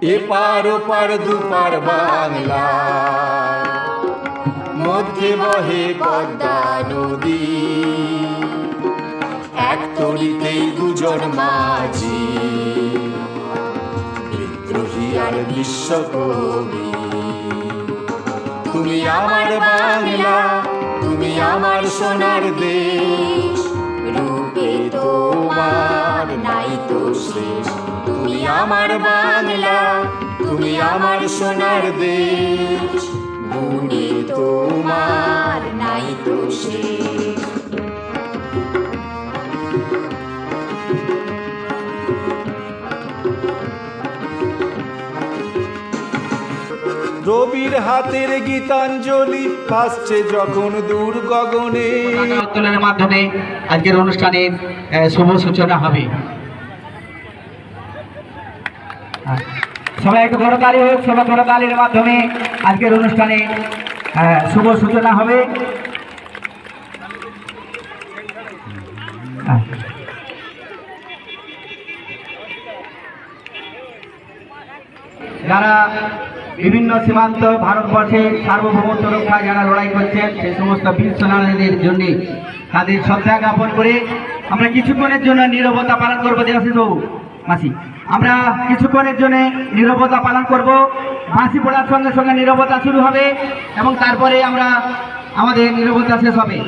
এপার ওপার দুপার বাংলা। মধ্যে বহে পদ্মা নদী। এক তরিতেই দুজন মাঝি। বিদ্রোহী আর বিশ্বকবি তুমি আমার বাংলা, তুমি আমার সোনার দেশ। রূপে তোমার নাই তো তুমি আমার বাংলা তুমি আমার সোনার দেশ। গুণে তোমার নাই তো শেষ। রবির হাতের গীতাঞ্জলি ভাসছে যখন দূর গগনে। উত্তোলনের মাধ্যমে আজকের অনুষ্ঠানের আহ, শুভ সূচনা হবে। সবাই একটু করতালি হোক সবাই করতালির মাধ্যমে আজকের অনুষ্ঠানে আহ, শুভ সূচনা হবে। হ্যাঁ। যারা বিভিন্ন সীমান্ত ভারতবর্ষে সার্বভৌমত্ব রক্ষা যারা লড়াই করছেন সেই সমস্ত বীর সেনানীদের জন্য তাদের শ্রদ্ধা জ্ঞাপন করে আমরা কিছুক্ষণের জন্য নীরবতা পালন করব দেবাশিস বাবু মাসি। আমরা কিছুক্ষণের জন্য নীরবতা পালন করব। বাঁশি পড়ার সঙ্গে সঙ্গে নীরবতা শুরু হবে এবং তারপরে আমরা আমাদের নীরবতা শেষ হবে।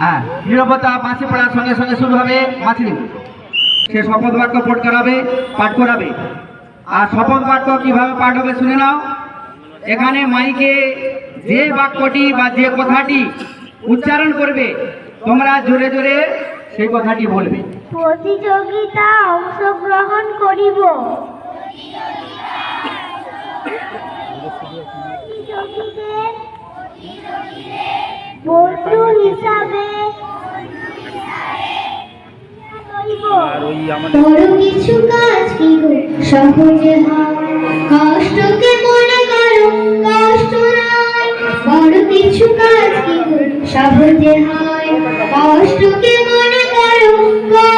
হ্যাঁ নীরবতা বাঁশি পড়ার সঙ্গে সঙ্গে শুরু হবে। মাসি সে শপথ বাক্য পাঠ করাবে পাঠ করাবে। আর শপথ বাক্য কীভাবে পাঠ হবে শুনে নাও। এখানে মাইকে যে বাক্যটি বা যে কথাটি উচ্চারণ করবে, তোমরা জোরে জোরে সেই কথাটি বলবে। প্রতিযোগিতা অংশগ্রহণ করিব। বন্ধু হিসাবে বড় কিছু কাজ কি সহজে কষ্টকে মনে করো কষ্ট নয়। বড় কিছু কাজ কি সহজে হয়। কষ্টকে মনে করো কষ্ট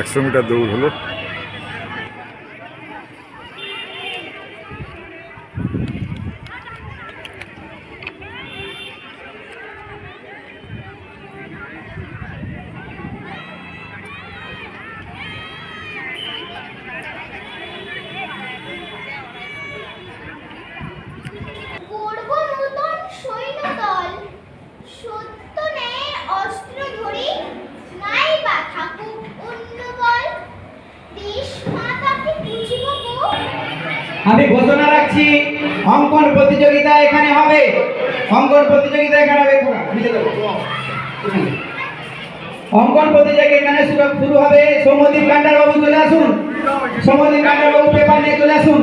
একশো মিটার দৌড় হলো। আমি ঘোষণা রাখছি, অঙ্কন প্রতিযোগিতা এখানে হবে। অঙ্কন প্রতিযোগিতা এখানে হবে। অঙ্কন প্রতিযোগিতা এখানে শুরু হবে। সৌমদীপ কান্ডার বাবু চলে আসুন। সৌমদীপ কান্ডার বাবু পেপার নিয়ে চলে আসুন।